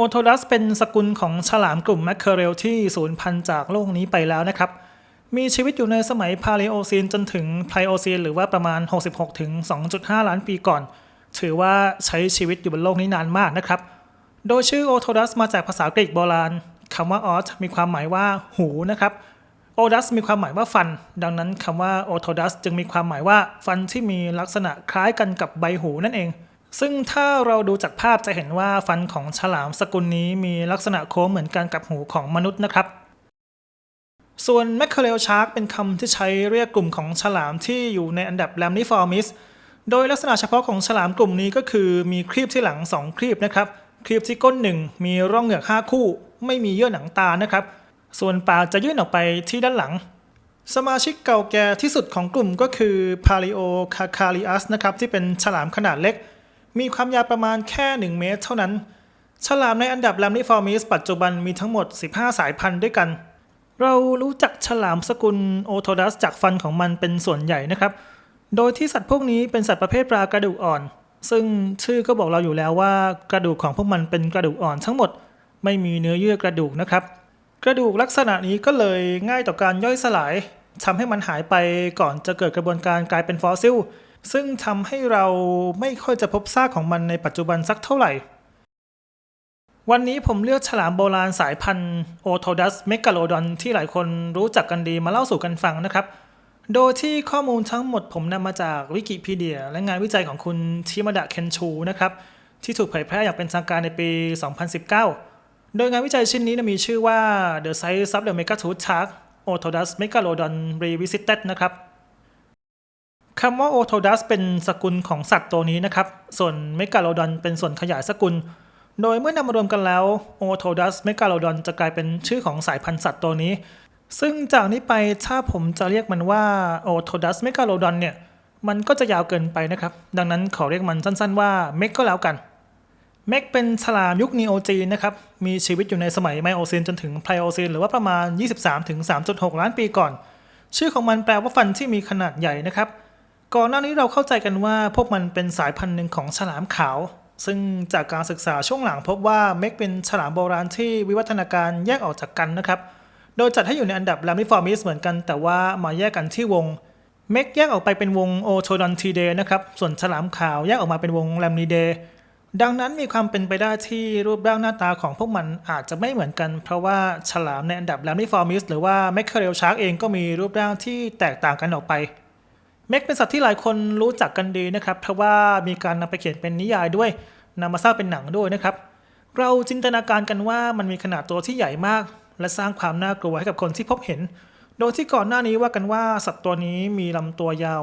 โอโทดัสเป็นสกุลของฉลามกลุ่มแมคเคอเรลที่สูญพันธุ์จากโลกนี้ไปแล้วนะครับ มีชีวิตอยู่ในสมัยพาเลโอซีนจนถึงไพลโอซีนหรือว่าประมาณ 66 ถึง 2.5 ล้านปีก่อน ถือว่าใช้ชีวิตอยู่บนโลกนี้นานมากนะครับ โดยชื่อโอโทดัสมาจากภาษากรีกโบราณคำว่าออสมีความหมายว่าหูนะครับโอดัสมีความหมายว่าฟัน ดังนั้นคำว่าโอโทดัสจึงมีความหมายว่าฟันที่มีลักษณะคล้ายกันกับใบหูนั่นเอง ซึ่งถ้าเราดูจากภาพจะเห็นว่าฟันของฉลามสกุลนี้มีลักษณะโค้งเหมือนกันกับหูของมนุษย์นะครับ ส่วนแมคเคเรลชาร์กเป็นคำที่ใช้เรียกกลุ่มของฉลามที่อยู่ในอันดับแลมนิฟอร์มิสโดยลักษณะเฉพาะของฉลามกลุ่มนี้ก็คือมีครีบที่หลัง 2 ครีบนะครับ ครีบที่ก้นหนึ่งมีร่องเหงือก 5 คู่ ไม่มีเยื่อหนังตานะครับ ส่วนปากจะยื่นออกไปที่ด้านหลังสมาชิกเก่าแก่ที่สุดของกลุ่มก็คือ Paleo c a c a r i u s นะครับที่เป็นฉลามขนาดเล็ก มีความยาวประมาณแค่ 1 เมตร เท่านั้น ฉลามในอันดับ Lamniformis ปัจจุบันมีทั้งหมด 15 สายพันธุ์ด้วยกัน เรารู้จักฉลามสกุลโอโทดัสจากฟันของมันเป็นส่วนใหญ่นะครับ โดยที่สัตว์พวกนี้เป็นสัตว์ประเภทปลากระดูกอ่อน ซึ่งชื่อก็บอกเราอยู่แล้วว่ากระดูกของพวกมันเป็นกระดูกอ่อนทั้งหมด ไม่มีเนื้อเยื่อกระดูกนะครับ กระดูกลักษณะนี้ก็เลยง่ายต่อการย่อยสลายทำให้มันหายไปก่อนจะเกิดกระบวนการกลายเป็นฟอสซิล ซึ่งทำให้เราไม่ค่อยจะพบซากของมันในปัจจุบันสักเท่าไหร่ วันนี้ผมเลือกฉลามโบราณสายพันธุ์โอโทดัสเมกาโลดอนที่หลายคนรู้จักกันดีมาเล่าสู่กันฟังนะครับ โดยที่ข้อมูลทั้งหมดผมนำมาจากวิกิพีเดีย และงานวิจัยของคุณชิมาดะเคนชูนะครับ ที่ถูกเผยแพร่อย่างเป็นทางการในปี 2019 โดยงานวิจัยชิ้นนี้มีชื่อว่า The Size of the Megatooth Shark Otodus Megalodon Revisited นะครับ คำว่า Otodus เป็นสกุลของสัตว์ตัวนี้นะครับ ส่วน Megalodon เป็นส่วนขยายสกุล โดยเมื่อนำมารวมกันแล้ว Otodus Megalodon จะกลายเป็นชื่อของสายพันธุ์สัตว์ตัวนี้ ซึ่งจากนี้ไปถ้าผมจะเรียกมันว่า Otodus Megalodon เนี่ย มันก็จะยาวเกินไปนะครับ ดังนั้นขอเรียกมันสั้นๆว่า Meg ก็แล้วกันเมกเป็นฉลามยุคนีโอจีนนะครับ มีชีวิตอยู่ในสมัยไมโอซีนจนถึงไพลโอซีนหรือว่าประมาณ 23-3.6 ล้านปีก่อน ชื่อของมันแปลว่าฟันที่มีขนาดใหญ่นะครับ ก่อนหน้านี้เราเข้าใจกันว่าพวกมันเป็นสายพันธุ์หนึ่งของฉลามขาว ซึ่งจากการศึกษาช่วงหลังพบว่าเมกเป็นฉลามโบราณที่วิวัฒนาการแยกออกจากกันนะครับ โดยจัดให้อยู่ในอันดับ Lamiformis เหมือนกัน แต่ว่ามาแยกกันที่วง เมกแยกออกไปเป็นวงโอโทดอนทีเดนะครับ ส่วนฉลามขาวแยกออกมาเป็นวงแลมนีเดดังนั้นมีความเป็นไปได้ที่รูปร่างหน้าตาของพวกมันอาจจะไม่เหมือนกัน เพราะว่าฉลามในอันดับ Lamiformis หรือว่า m a c k e r e l Shark เองก็มีรูปร่างที่แตกต่างกันออกไป เมกเป็นสัตว์ที่หลายคนรู้จักกันดีนะครับ เพราะว่ามีการนำไปเขียนเป็นนิยายด้วยนำมาสร้างเป็นหนังด้วยนะครับ เราจินตนาการกันว่ามันมีขนาดตัวที่ใหญ่มาก และสร้างความน่ากลัวให้กับคนที่พบเห็น โดยที่ก่อนหน้านี้ว่ากันว่าสัตว์ตัวนี้มีลำตัวยาว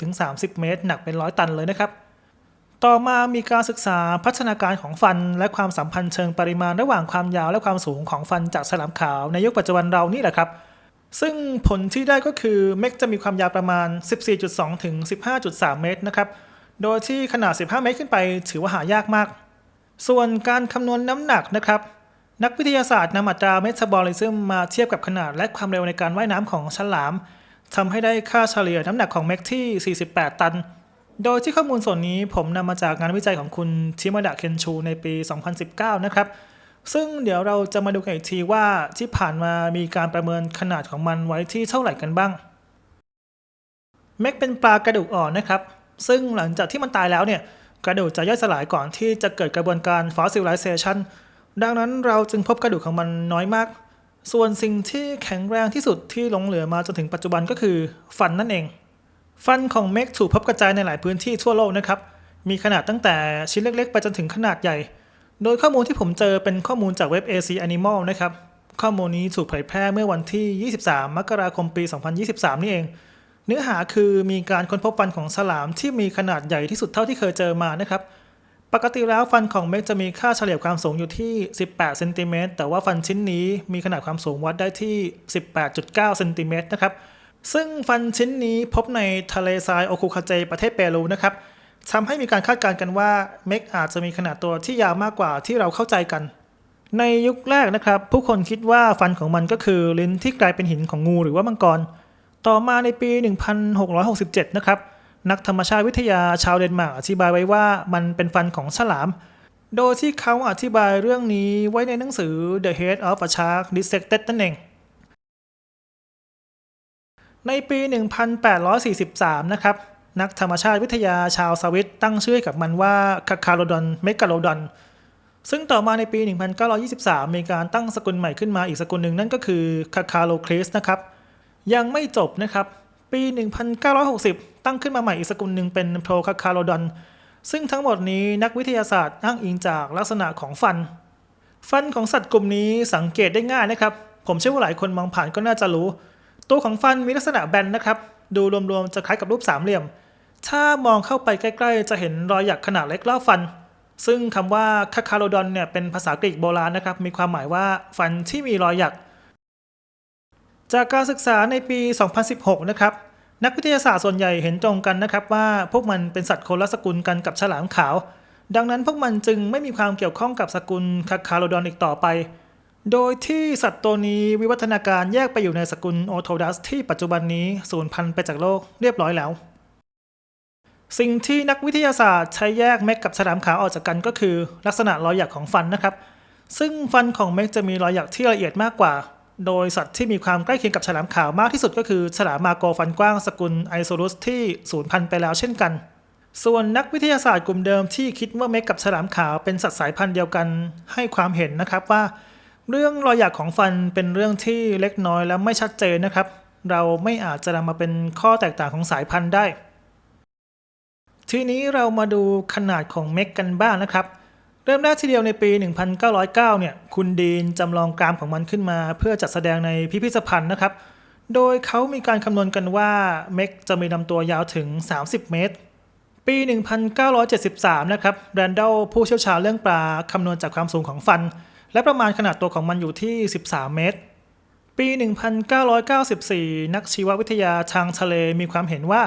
20-30 เมตร หนักเป็นร้อยตันเลยนะครับ ต่อมามีการศึกษาพัฒนาการของฟัน และความสัมพันธ์เชิงปริมาณระหว่างความยาวและความสูงของฟันจากฉลามขาวในยุคปัจจุบันเรานี่แหละครับ ซึ่งผลที่ได้ก็คือเม็กจะมีความยาวประมาณ 14.2 ถึง 15.3 เมตรนะครับ โดยที่ขนาด 15 เมตรขึ้นไปถือว่าหายากมาก ส่วนการคำนวณน้ำหนักนะครับ นักวิทยาศาสตร์นำอัตราเมตาบอลิซึมมาเทียบกับขนาดและความเร็วในการว่ายน้ำของฉลามทำให้ได้ค่าเฉลี่ยน้ำหนักของเม็กที่ 48 ตัน โดยที่ข้อมูลส่วนนี้ผมนำมาจากงานวิจัยของคุณชิมาดะเคนชูในปี 2019 นะครับ ซึ่งเดี๋ยวเราจะมาดูกันอีกทีว่าที่ผ่านมามีการประเมินขนาดของมันไว้ที่เท่าไหร่กันบ้างเม็กเป็นปลากระดูกอ่อนนะครับ ซึ่งหลังจากที่มันตายแล้วเนี่ย กระดูกจะย่อยสลายก่อนที่จะเกิดกระบวนการ fossilization ดังนั้นเราจึงพบกระดูกของมันน้อยมาก ส่วนสิ่งที่แข็งแรงที่สุดที่หลงเหลือมาจนถึงปัจจุบันก็คือฟันนั่นเอง ฟันของเม็กถูกพบกระจายในหลายพื้นที่ทั่วโลกนะครับ มีขนาดตั้งแต่ชิ้นเล็กๆ ไปจนถึงขนาดใหญ่ โดยข้อมูลที่ผมเจอเป็นข้อมูลจากเว็บ AC Animal นะครับ ข้อมูลนี้ถูกเผยแพร่เมื่อวันที่ 23 มกราคมปี 2023 นี่เอง เนื้อหาคือมีการค้นพบฟันของฉลามที่มีขนาดใหญ่ที่สุดเท่าที่เคยเจอมานะครับ ปกติแล้วฟันของเม็กจะมีค่าเฉลี่ยความสูงอยู่ที่ 18 เซนติเมตร แต่ว่าฟันชิ้นนี้มีขนาดความสูงวัดได้ที่ 18.9 เซนติเมตรนะครับ ซึ่งฟันชิ้นนี้พบในทะเลทรายโอคุคาเจประเทศเปรูนะครับ ทำให้มีการคาดการณ์กันว่าเม็กอาจจะมีขนาดตัวที่ยาวมากกว่าที่เราเข้าใจกัน ในยุคแรกนะครับ ผู้คนคิดว่าฟันของมันก็คือลิ้นที่กลายเป็นหินของงูหรือว่ามังกร ต่อมาในปี 1667 นะครับ นักธรรมชาติวิทยาชาวเดนมาร์กอธิบายไว้ว่ามันเป็นฟันของฉลาม โดยที่เขาอธิบายเรื่องนี้ไว้ในหนังสือ The Head of a Shark Dissected นั่นเองในปี 1843 นะครับ นักธรรมชาติวิทยาชาวสวิตตั้งชื่อให้กับมันว่าคาคาโรดอนเมกาโลดอนซึ่งต่อมาในปี 1923 มีการตั้งสกุลใหม่ขึ้นมาอีกสกุลหนึ่งนั่นก็คือคาคาโลคริสนะครับ ยังไม่จบนะครับ ปี 1960 ตั้งขึ้นมาใหม่อีกสกุลหนึ่งเป็นโพรคาคาโลดอนซึ่งทั้งหมดนี้นักวิทยาศาสตร์อ้างอิงจากลักษณะของฟัน ฟันของสัตว์กลุ่มนี้สังเกตได้ง่ายนะครับ ผมเชื่อว่าหลายคนมองผ่านก็น่าจะรู้ ตัวของฟันมีลักษณะแบนนะครับ ดูรวมๆจะคล้ายกับรูปสามเหลี่ยม ถ้ามองเข้าไปใกล้ๆ จะเห็นรอยหยักขนาดเล็กรอบฟัน ซึ่งคำว่าคาคาโลดอนเนี่ยเป็นภาษากรีกโบราณนะครับ มีความหมายว่าฟันที่มีรอยหยัก จากการศึกษาในปี 2016 นะครับ นักวิทยาศาสตร์ส่วนใหญ่เห็นตรงกันนะครับว่าพวกมันเป็นสัตว์คนละสกุลกันกับฉลามขาว ดังนั้นพวกมันจึงไม่มีความเกี่ยวข้องกับสกุลคาคาโลดอนอีกต่อไป โดยที่สัตว์ตัวนี้วิวัฒนาการแยกไปอยู่ในสกุลโอโทดัสที่ปัจจุบันนี้สูญพันธุ์ไปจากโลกเรียบร้อยแล้ว สิ่งที่นักวิทยาศาสตร์ใช้แยกเม็กกับฉลามขาวออกจากกันก็คือ ลักษณะรอยหยักของฟันนะครับ ซึ่งฟันของเม็กจะมีรอยหยักที่ละเอียดมากกว่า โดยสัตว์ที่มีความใกล้เคียงกับฉลามขาวมากที่สุดก็คือฉลามมาโกฟันกว้างสกุลไอโซรุสที่สูญพันธุ์ไปแล้วเช่นกัน ส่วนนักวิทยาศาสตร์กลุ่มเดิมที่คิดว่าเม็กกับฉลามขาวเป็นสัตว์สายพันธุ์เดียวกันให้ความเห็นนะครับว่า เรื่องรอยหยักของฟันเป็นเรื่องที่เล็กน้อยและไม่ชัดเจนนะครับ เราไม่อาจจะนำมาเป็นข้อแตกต่างของสายพันธุ์ได้ ทีนี้เรามาดูขนาดของเม็กกันบ้างนะครับ เริ่มแรกทีเดียวในปี 1909 เนี่ย คุณดีนจำลองกรามของมันขึ้นมา เพื่อจัดแสดงในพิพิธภัณฑ์นะครับ โดยเขามีการคำนวณกันว่าเม็กจะมีลำตัวยาวถึง 30 เมตร ปี 1973 นะครับแรนดัลผู้เชี่ยวชาญเรื่องปลาคำนวณจากความสูงของฟัน และประมาณขนาดตัวของมันอยู่ที่ 13 เมตร ปี 1994 นักชีววิทยาทางทะเลมีความเห็นว่า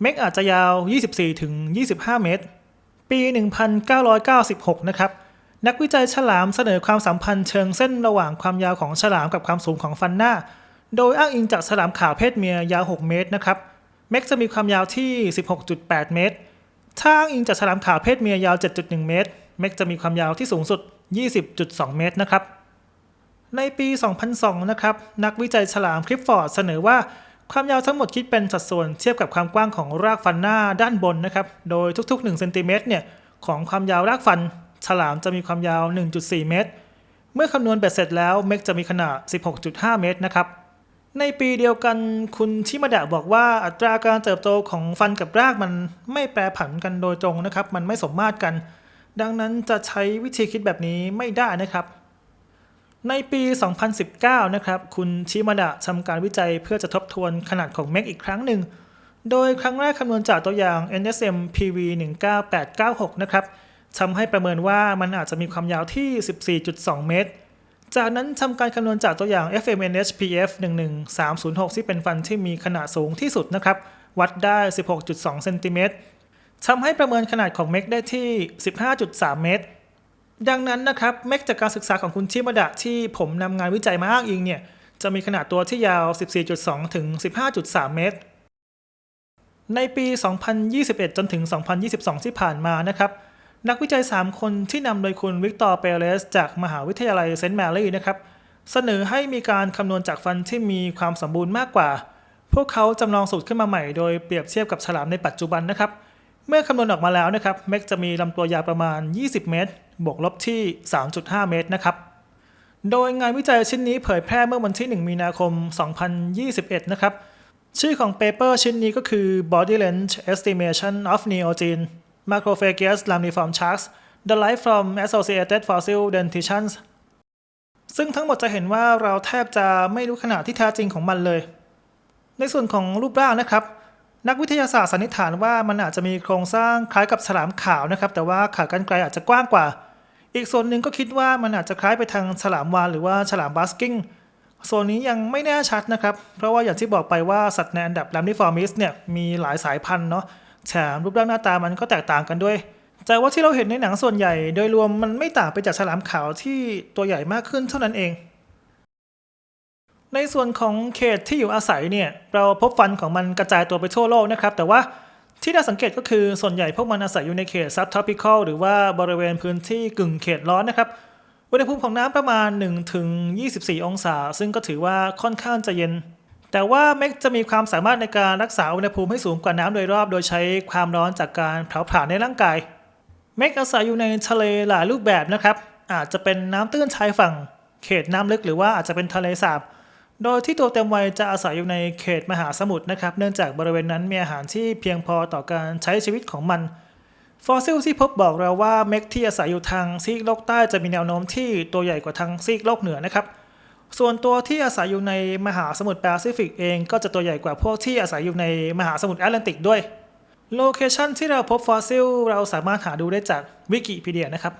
เม็กอาจจะยาว 24 ถึง 25 เมตร ปี 1996 นะครับ นักวิจัยฉลามเสนอความสัมพันธ์เชิงเส้นระหว่างความยาวของฉลามกับความสูงของฟันหน้า โดยอ้างอิงจากฉลามขาวเพศเมียยาว 6 เมตรนะครับ เม็กจะมีความยาวที่ 16.8 เมตร ถ้าอ้างอิงจากฉลามขาวเพศเมียยาว 7.1 เมตร เม็กจะมีความยาวที่สูงสุด 20.2 เมตรนะครับ ในปี 2002 นะครับ นักวิจัยฉลามคลิฟฟอร์ดเสนอว่า ความยาวทั้งหมดคิดเป็นสัดส่วนเทียบกับความกว้างของรากฟันหน้าด้านบนนะครับ โดยทุก ๆ1เซนติเมตรเนี่ยของความยาวรากฟัน ฉลามจะมีความยาว 1.4 เมตร เมื่อคำนวณเบ็ดเสร็จแล้วเม็กจะมีขนาด 16.5 เมตรนะครับ ในปีเดียวกันคุณชิมาดะบอกว่าอัตราการเติบโตของฟันกับรากมันไม่แปรผันกันโดยตรงนะครับ มันไม่สมมาตรกัน ดังนั้นจะใช้วิธีคิดแบบนี้ไม่ได้นะครับ ในปี 2019 นะครับ คุณชิมาดะทำการวิจัยเพื่อจะทบทวนขนาดของเม็กอีกครั้งหนึ่ง โดยครั้งแรกคำนวณจากตัวอย่าง NSM PV 19896 นะครับทำให้ประเมินว่ามันอาจจะมีความยาวที่ 14.2 เมตร จากนั้นทำการคำนวณจากตัวอย่าง FMNHPF 11306 ที่เป็นฟันที่มีขนาดสูงที่สุดนะครับ วัดได้ 16.2 เซนติเมตรทำให้ประเมินขนาดของเม็กได้ที่ 15.3 เมตร ดังนั้นนะครับเม็กจากการศึกษาของคุณชิมาดะที่ผมนำงานวิจัยมาอ้างอิงเนี่ยจะมีขนาดตัวที่ยาว 14.2 ถึง 15.3 เมตร ในปี 2021 จนถึง 2022 ที่ผ่านมานะครับ นักวิจัย 3 คนที่นำโดยคุณวิกตอร์เปเรส จากมหาวิทยาลัยเซนต์แมรี่นะครับ เสนอให้มีการคำนวณจากฟันที่มีความสมบูรณ์มากกว่า พวกเขาจำลองสูตรขึ้นมาใหม่โดยเปรียบเทียบกับฉลามในปัจจุบันนะครับ เมื่อคำนวณออกมาแล้วนะครับเม็กจะมีลำตัวยาวประมาณ 20 เมตร บวกลบที่ 3.5 เมตรนะครับ โดยงานวิจัยชิ้นนี้เผยแพร่เมื่อวันที่ 1 มีนาคม 2021 นะครับ ชื่อของเปเปอร์ชิ้นนี้ก็คือ Body Length Estimation of Neogene Macrophagus Lamniform Sharks The Life from Associated Fossil Dentitions ซึ่งทั้งหมดจะเห็นว่าเราแทบจะไม่รู้ขนาดที่แท้จริงของมันเลย ในส่วนของรูปร่างนะครับ นักวิทยาศาสตร์สันนิษฐานว่ามันอาจจะมีโครงสร้างคล้ายกับฉลามขาวนะครับ แต่ว่าขากรรไกรอาจจะกว้างกว่า อีกส่วนหนึ่งก็คิดว่ามันอาจจะคล้ายไปทางฉลามวาฬหรือว่าฉลามบัสกิ้งส่วนนี้ยังไม่แน่ชัดนะครับ เพราะว่าอย่างที่บอกไปว่าสัตว์ในอันดับแลมนิฟอร์มิสเนี่ยมีหลายสายพันธุ์เนาะแถมรูปร่างหน้าตามันก็แตกต่างกันด้วย แต่ว่าที่เราเห็นในหนังส่วนใหญ่ โดยรวมมันไม่ต่างไปจากฉลามขาวที่ตัวใหญ่มากขึ้นเท่านั้นเอง ในส่วนของเขตที่อยู่อาศัยเนี่ยเราพบฟันของมันกระจายตัวไปทั่วโลกนะครับ แต่ว่าที่น่าสังเกตก็คือส่วนใหญ่พวกมันอาศัยอยู่ในเขตซับท r o ปิคอลหรือว่าบริเวณพื้นที่กึ่งเขตร้อนนะครับอุณหภูมิของน้ำประมาณ1ถึง24 องศา ซึ่งก็ถือว่าค่อนข้างจะเย็น แต่ว่าเมกจะมีความสามารถในการรักษาอุณหภูมิให้สูงกว่าน้ำโดยรอบ โดยใช้ความร้อนจากการเผาผลาญในร่างกาย เมกอาศัยอยู่ในทะเลหลายรูปแบบนะครับ อาจจะเป็นน้ำตื้นชายฝั่ง เขตน้ำลึกหรือว่าอาจจะเป็นทะเลสาบ โดยที่ตัวเต็มวัยจะอาศัยอยู่ในเขตมหาสมุทรนะครับ เนื่องจากบริเวณนั้นมีอาหารที่เพียงพอต่อการใช้ชีวิตของมัน ฟอสซิลที่พบบอกเราว่าเม็กที่อาศัยอยู่ทางซีกโลกใต้จะมีแนวโน้มที่ตัวใหญ่กว่าทางซีกโลกเหนือนะครับ ส่วนตัวที่อาศัยอยู่ในมหาสมุทรแปซิฟิกเองก็จะตัวใหญ่กว่าพวกที่อาศัยอยู่ในมหาสมุทรแอตแลนติกด้วย โลเคชันที่เราพบฟอสซิลเราสามารถหาดูได้จากวิกิพีเดียนะครับ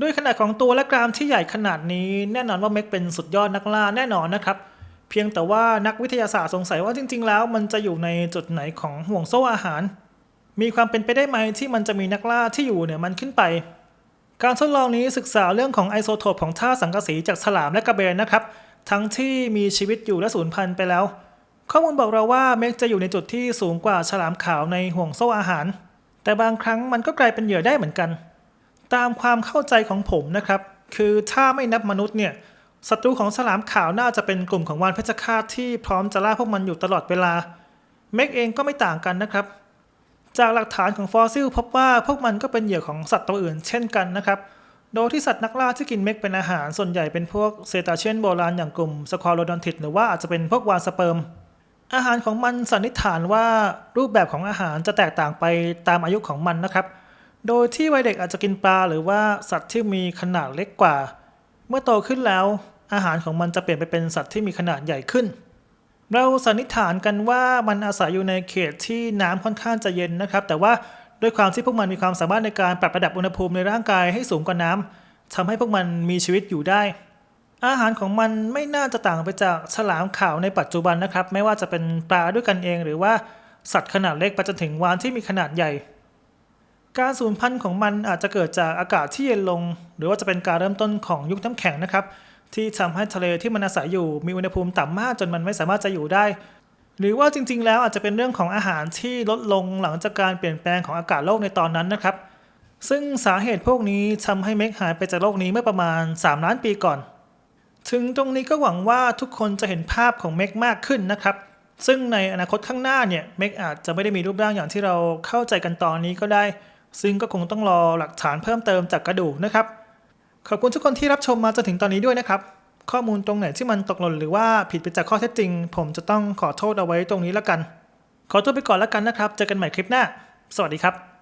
ด้วยขนาดของตัวและกรามที่ใหญ่ขนาดนี้ แน่นอนว่าเม็กเป็นสุดยอดนักล่าแน่นอนนะครับ เพียงแต่ว่านักวิทยาศาสตร์สงสัยว่าจริง ๆ แล้ว มันจะอยู่ในจุดไหนของห่วงโซ่อาหาร มีความเป็นไปได้ไหมที่มันจะมีนักล่าที่อยู่เหนือมันขึ้นไป การทดลองนี้ศึกษาเรื่องของไอโซโทปของธาตุสังกะสีจากฉลามและกระเบนนะครับ ทั้งที่มีชีวิตอยู่และสูญพันธุ์ไปแล้ว ข้อมูลบอกเราว่าเมกจะอยู่ในจุดที่สูงกว่าฉลามขาวในห่วงโซ่อาหาร แต่บางครั้งมันก็กลายเป็นเหยื่อได้เหมือนกัน ตามความเข้าใจของผมนะครับ คือถ้าไม่นับมนุษย์เนี่ย ศัตรูของฉลามขาวน่าจะเป็นกลุ่มของวานเพชฌฆาตที่พร้อมจะล่าพวกมันอยู่ตลอดเวลา เมกเองก็ไม่ต่างกันนะครับ จากหลักฐานของฟอสซิลพบว่าพวกมันก็เป็นเหยื่อของสัตว์ตัวอื่นเช่นกันนะครับ โดยที่สัตว์นักล่าที่กินเมกเป็นอาหารส่วนใหญ่เป็นพวกเซตาเชียนโบราณอย่างกลุ่มสควอโรดอนทิดหรือว่าอาจจะเป็นพวกวานสเปิร์ม อาหารของมันสันนิษฐานว่ารูปแบบของอาหารจะแตกต่างไปตามอายุของมันนะครับ โดยที่วัยเด็กอาจจะกินปลาหรือว่าสัตว์ที่มีขนาดเล็กกว่า เมื่อโตขึ้นแล้ว อาหารของมันจะเปลี่ยนไปเป็นสัตว์ที่มีขนาดใหญ่ขึ้น เราสันนิษฐานกันว่ามันอาศัยอยู่ในเขตที่น้ำค่อนข้างจะเย็นนะครับ แต่ว่าด้วยความที่พวกมันมีความสามารถในการปรับระดับอุณหภูมิในร่างกายให้สูงกว่าน้ำทำให้พวกมันมีชีวิตอยู่ได้ อาหารของมันไม่น่าจะต่างไปจากฉลามขาวในปัจจุบันนะครับ ไม่ว่าจะเป็นปลาด้วยกันเอง หรือว่าสัตว์ขนาดเล็กไปจนถึงวานที่มีขนาดใหญ่ การสูญพันธุ์ของมันอาจจะเกิดจากอากาศที่เย็นลง หรือว่าจะเป็นการเริ่มต้นของยุคน้ำแข็งนะครับ ที่ทำให้ทะเลที่มันอาศัยอยู่มีอุณหภูมิต่ำมากจนมันไม่สามารถจะอยู่ได้ หรือว่าจริง ๆ แล้วอาจจะเป็นเรื่องของอาหารที่ลดลงหลังจากการเปลี่ยนแปลงของอากาศโลกในตอนนั้นนะครับ ซึ่งสาเหตุพวกนี้ทำให้เมกหายไปจากโลกนี้เมื่อประมาณ 3 ล้านปีก่อน ถึงตรงนี้ก็หวังว่าทุกคนจะเห็นภาพของเมกมากขึ้นนะครับซึ่งในอนาคตข้างหน้าเนี่ยเมกอาจจะไม่ได้มีรูปร่างอย่างที่เราเข้าใจกันตอนนี้ก็ได้ ซึ่งก็คงต้องรอหลักฐานเพิ่มเติมจากกระดูกนะครับ ขอบคุณทุกคนที่รับชมมาจนถึงตอนนี้ด้วยนะครับ ข้อมูลตรงไหนที่มันตกหล่นหรือว่าผิดไปจากข้อเท็จจริง ผมจะต้องขอโทษเอาไว้ตรงนี้แล้วกัน ขอตัวไปก่อนแล้วกันนะครับ เจอกันใหม่คลิปหน้า สวัสดีครับ